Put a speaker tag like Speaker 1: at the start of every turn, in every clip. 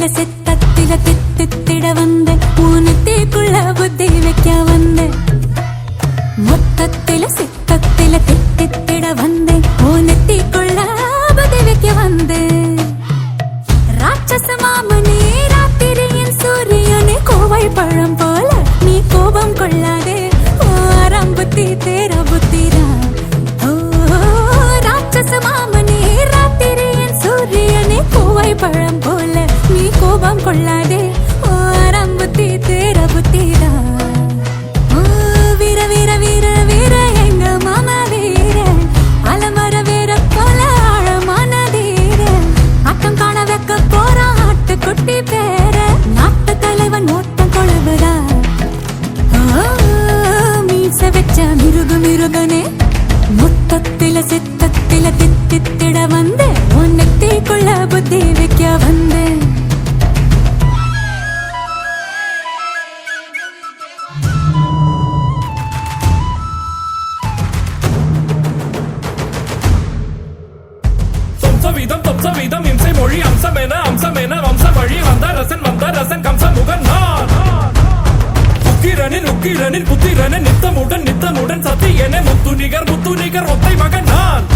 Speaker 1: சித்தில சித்தத்தில தித்தித்திட வந்த ஊனத்தேக்குள்ள புத்தி வைக்க வந்த. மொத்தத்தில சித்தத்தில தித்தித்திட வந்த ஊனத்தேக்குள்ள புத்தி வைக்க வந்த. ராட்சச மாமனே ராத்திரியின் சூரியனே கோவை பழம் போல நீ கோபம் கொள்ளாதே. ஆரம்பத்தி தேர புத்தி கோபம் கொள்ளாதே.
Speaker 2: சொம்சவீதம் தொம்சவீதம் இம்சை மொழி அம்சம் என அம்சம் என வம்சம் வழி வந்த ரசன் வந்த ரசன் கம்ச முகன் நான். உக்கிரனின் உக்கிரனின் புத்திரனின் நித்தமுடன் நித்தமுடன் சத்தியனே முத்து நிகர் முத்து நிகர் ஒத்தை மகன் நான்.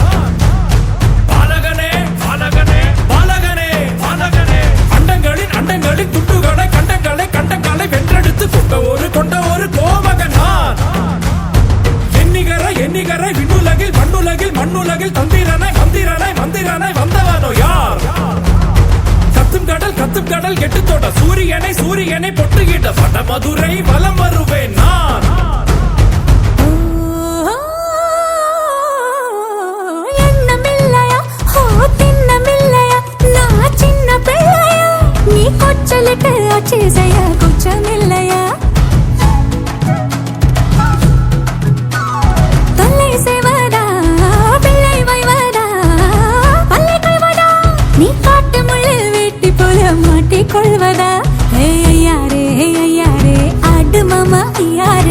Speaker 2: எண்ணிகர விண்ணுலகில் மண்ணுலகில் மண்ணுலகில் தந்திரனை மந்திரனை மந்திரனை வந்தவனோ யார்? கத்தும் கடல் கத்தும் கடல் கெட்டு தோட்ட சூரியனை சூரியனை பொட்டுகிட்ட வட மதுரை வலம் வருவேன் நான்.
Speaker 1: கொள்வதா? ஏ ஐயாரே ஐயாரே ஆடு மாமா ஐயாரே.